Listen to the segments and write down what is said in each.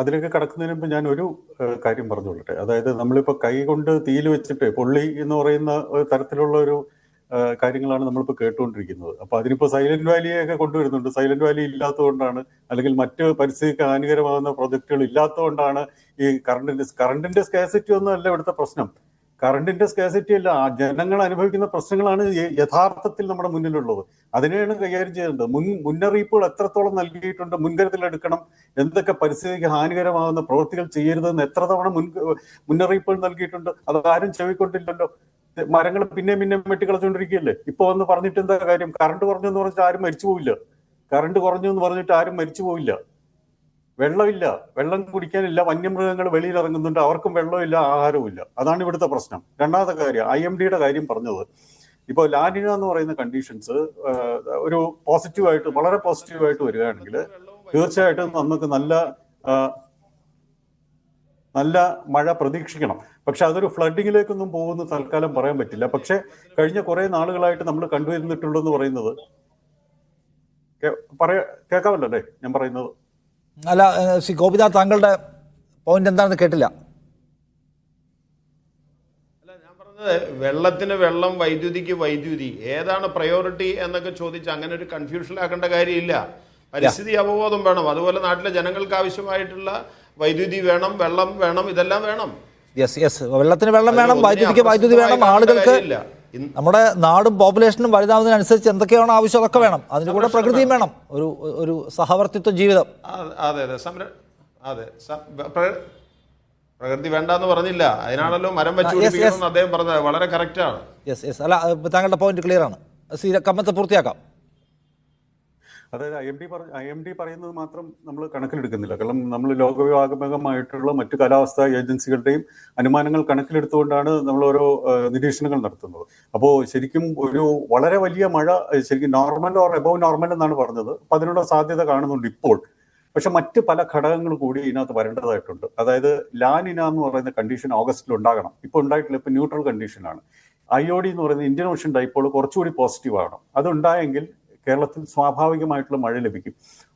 അതിലേക്ക് കടക്കുന്നതിന് മുമ്പ് ഞാൻ ഒരു കാര്യം പറഞ്ഞുകൊള്ളട്ടെ. അതായത് നമ്മളിപ്പോൾ കൈ കൊണ്ട് തീയിൽ വെച്ചിട്ട് പൊള്ളി എന്ന് പറയുന്ന ഒരു തരത്തിലുള്ള ഒരു കാര്യങ്ങളാണ് നമ്മളിപ്പോൾ കേട്ടുകൊണ്ടിരിക്കുന്നത്. അപ്പോൾ അതിനിപ്പോൾ സൈലന്റ് വാലിയെ ഒക്കെ കൊണ്ടുവരുന്നുണ്ട്. സൈലന്റ് വാലി ഇല്ലാത്തതുകൊണ്ടാണ് അല്ലെങ്കിൽ മറ്റ് പരിസ്ഥിതിക്ക് ഹാനികരമാകുന്ന പ്രൊജക്ടുകൾ ഇല്ലാത്തതുകൊണ്ടാണ് ഈ കറണ്ടിന്റെ കറണ്ടിന്റെ സ്കാസിറ്റി ഒന്നും അല്ല ഇവിടുത്തെ പ്രശ്നം. കറണ്ടിന്റെ സ്കാസിറ്റി അല്ല ജനങ്ങൾ അനുഭവിക്കുന്ന പ്രശ്നങ്ങളാണ് യഥാർത്ഥത്തിൽ നമ്മുടെ മുന്നിലുള്ളത്. അതിനെയാണ് കൈകാര്യം ചെയ്യേണ്ടത്. മുൻ മുന്നറിയിപ്പുകൾ എത്രത്തോളം നൽകിയിട്ടുണ്ട് മുൻകരുതൽ എടുക്കണം എന്തൊക്കെ പരിസ്ഥിതിക്ക് ഹാനികരമാകുന്ന പ്രവൃത്തികൾ ചെയ്യരുതെന്ന് എത്ര തവണ മുൻ മുന്നറിയിപ്പുകൾ നൽകിയിട്ടുണ്ട് ആരും ചെവിക്കൊണ്ടില്ലല്ലോ. മരങ്ങൾ പിന്നെയും പിന്നെയും വെട്ടിക്കളച്ചുകൊണ്ടിരിക്കുകയല്ലേ? ഇപ്പൊ വന്ന് പറഞ്ഞിട്ട് എന്താ കാര്യം? കറണ്ട് കുറഞ്ഞു എന്ന് പറഞ്ഞിട്ട് ആരും മരിച്ചു പോവില്ല കറണ്ട് കുറഞ്ഞു എന്ന് പറഞ്ഞിട്ട് ആരും മരിച്ചു പോവില്ല വെള്ളമില്ല വെള്ളം കുടിക്കാനില്ല വന്യമൃഗങ്ങൾ വെളിയിൽ ഇറങ്ങുന്നുണ്ട് അവർക്കും വെള്ളമില്ല ആഹാരവും ഇല്ല അതാണ് ഇവിടുത്തെ പ്രശ്നം. രണ്ടാമത്തെ കാര്യം ഐ എം ഡിയുടെ കാര്യം പറഞ്ഞത് ഇപ്പോൾ ലാനിന എന്ന് പറയുന്ന കണ്ടീഷൻസ് ഒരു പോസിറ്റീവായിട്ട് വളരെ പോസിറ്റീവായിട്ട് വരികയാണെങ്കിൽ തീർച്ചയായിട്ടും നമുക്ക് നല്ല നല്ല മഴ പ്രതീക്ഷിക്കണം. പക്ഷെ അതൊരു ഫ്ലഡിങ്ങിലേക്കൊന്നും പോകുന്ന തൽക്കാലം പറയാൻ പറ്റില്ല. പക്ഷെ കഴിഞ്ഞ കുറെ നാളുകളായിട്ട് നമ്മൾ കണ്ടുവരുന്നിട്ടുണ്ടെന്ന് പറയുന്നത് പറയാ കേൾക്കാമല്ലോ അല്ലേ? ഞാൻ പറയുന്നത്. അല്ല സി ശ്രീ ഗോപിനാഥ് താങ്കളുടെ പോയിന്റ് എന്താണെന്ന് കേട്ടില്ല. വെള്ളത്തിന് വെള്ളം വൈദ്യുതിക്ക് വൈദ്യുതി. ഏതാണ് പ്രയോറിറ്റി എന്നൊക്കെ ചോദിച്ച് അങ്ങനെ ഒരു കൺഫ്യൂഷനിലാക്കേണ്ട കാര്യമില്ല. പരിസ്ഥിതി അവബോധം വേണം. അതുപോലെ നാട്ടിലെ ജനങ്ങൾക്ക് ആവശ്യമായിട്ടുള്ള വൈദ്യുതി വേണം വെള്ളം വേണം ഇതെല്ലാം വേണം. യെസ് യെസ് വെള്ളത്തിന് വെള്ളം വേണം വൈദ്യുതിക്ക് വൈദ്യുതി വേണം. ആളുകൾക്ക് നമ്മുടെ നാടും പോപ്പുലേഷനും വലുതാവുന്നതിനനുസരിച്ച് എന്തൊക്കെയാണോ ആവശ്യം അതൊക്കെ വേണം. അതിന് കൂടെ പ്രകൃതിയും വേണം. ഒരു ഒരു സഹവർത്തിത്വ ജീവിതം. അതെ അതെ. സംര അതെ. പ്രകൃതി വേണ്ടെന്ന് പറഞ്ഞില്ല. അതിനാണല്ലോ മരം വെച്ച് അദ്ദേഹം പറഞ്ഞത്. വളരെ കറക്റ്റാണ് യെസ് യെസ് അല്ല താങ്കളുടെ പോയിന്റ് ക്ലിയർ ആണ്. കമ്മത്ത് പൂർത്തിയാക്കാം. അതായത് ഐ എം ഡി പറ ഐ എം ഡി പറയുന്നത് മാത്രം നമ്മൾ കണക്കിലെടുക്കുന്നില്ല. കാരണം നമ്മൾ ലോകവ്യാപകമായിട്ടുള്ള മറ്റു കാലാവസ്ഥാ ഏജൻസികളുടെയും അനുമാനങ്ങൾ കണക്കിലെടുത്തുകൊണ്ടാണ് നമ്മൾ ഓരോ നിരീക്ഷണങ്ങൾ നടത്തുന്നത്. അപ്പോൾ ശരിക്കും ഒരു വളരെ വലിയ മഴ ശരിക്കും നോർമൽ ഓർ എബവ് നോർമൽ എന്നാണ് പറഞ്ഞത്. അപ്പൊ അതിനുള്ള സാധ്യത കാണുന്നുണ്ട് ഇപ്പോൾ. പക്ഷെ മറ്റ് പല ഘടകങ്ങൾ കൂടി ഇതിനകത്ത് വരേണ്ടതായിട്ടുണ്ട്. അതായത് ലാനിന എന്ന് പറയുന്ന കണ്ടീഷൻ ഓഗസ്റ്റിൽ ഉണ്ടാകണം. ഇപ്പോൾ ഉണ്ടായിട്ടില്ല. ഇപ്പോൾ ന്യൂട്രൽ കണ്ടീഷനാണ് ഐ ഒ ഡി എന്ന് പറയുന്നത് ഇന്ത്യൻ ഓഷൻ ഡൈപ്പോൾ കുറച്ചുകൂടി പോസിറ്റീവ് ആകണം അത് കേരളത്തിൽ സ്വാഭാവികമായിട്ടുള്ള മഴ ലഭിക്കും.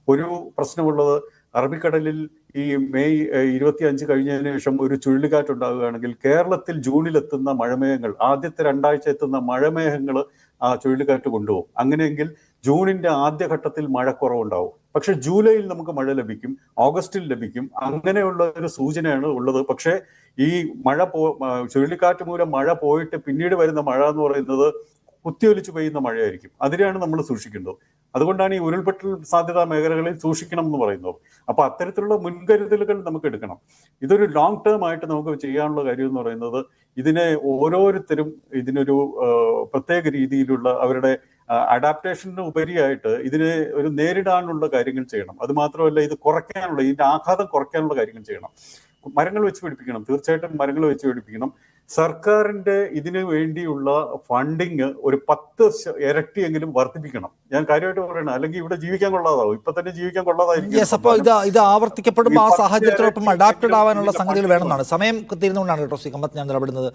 ഒരു പ്രശ്നമുള്ളത് അറബിക്കടലിൽ ഈ മെയ് ഇരുപത്തി അഞ്ച് കഴിഞ്ഞതിന് ശേഷം ഒരു ചുഴലിക്കാറ്റ് ഉണ്ടാവുകയാണെങ്കിൽ കേരളത്തിൽ ജൂണിൽ എത്തുന്ന മഴമേഘങ്ങൾ ആദ്യത്തെ രണ്ടാഴ്ച എത്തുന്ന മഴമേഘങ്ങൾ ആ ചുഴലിക്കാറ്റ് കൊണ്ടുപോകും. അങ്ങനെയെങ്കിൽ ജൂണിന്റെ ആദ്യഘട്ടത്തിൽ മഴക്കുറവുണ്ടാവും പക്ഷെ ജൂലൈയിൽ നമുക്ക് മഴ ലഭിക്കും ഓഗസ്റ്റിൽ ലഭിക്കും. അങ്ങനെയുള്ള ഒരു സൂചനയാണ് ഉള്ളത്. പക്ഷേ ഈ മഴ പോ ചുഴലിക്കാറ്റ് മൂലം മഴ പോയിട്ട് പിന്നീട് വരുന്ന മഴ എന്ന് പറയുന്നത് കുത്തിയൊലിച്ചു പെയ്യുന്ന മഴയായിരിക്കും. അതിനെയാണ് നമ്മൾ സൂക്ഷിക്കേണ്ടത്. അതുകൊണ്ടാണ് ഈ ഉരുൾപൊട്ടൽ സാധ്യതാ മേഖലകളിൽ സൂക്ഷിക്കണം എന്ന് പറയുന്നത്. അപ്പൊ അത്തരത്തിലുള്ള മുൻകരുതലുകൾ നമുക്ക് എടുക്കണം. ഇതൊരു ലോങ് ടേം ആയിട്ട് നമുക്ക് ചെയ്യാനുള്ള കാര്യം എന്ന് പറയുന്നത് ഇതിനെ ഓരോരുത്തരും ഇതിനൊരു പ്രത്യേക രീതിയിലുള്ള അവരുടെ അഡാപ്റ്റേഷന് ഉപരിയായിട്ട് ഇതിനെ ഒരു നേരിടാനുള്ള കാര്യങ്ങൾ ചെയ്യണം. അത് മാത്രമല്ല ഇത് കുറയ്ക്കാനുള്ള ഇതിന്റെ ആഘാതം കുറയ്ക്കാനുള്ള കാര്യങ്ങൾ ചെയ്യണം. മരങ്ങൾ വെച്ച് പിടിപ്പിക്കണം. തീർച്ചയായിട്ടും മരങ്ങൾ വെച്ച് പിടിപ്പിക്കണം. സർക്കാരിന്റെ ഇതിനു വേണ്ടിയുള്ള ഫണ്ടിങ് ഒരു പത്ത് ഇരട്ടി ഇരട്ടിയെങ്കിലും വർദ്ധിപ്പിക്കണം. ഞാൻ കാര്യമായിട്ട് പറയണം അല്ലെങ്കിൽ ഇവിടെ ജീവിക്കാൻ കൊള്ളാതാവും. ഇപ്പൊ തന്നെ ജീവിക്കാൻ കൊള്ളാതായിരിക്കും. അപ്പോൾ ഇത് ഇത് ആവർത്തിക്കപ്പെടുമ്പോൾ ആ ഇരട്ടി അഡാപ്റ്റഡ് ആവാനുള്ള സംഗതികൾ വേണമെന്നാണ്. സമയം തീരുന്നുകൊണ്ടാണ് കേട്ടോ ശ്രീ കമ്മത്ത് ഞാൻ നിലപെടുന്നത്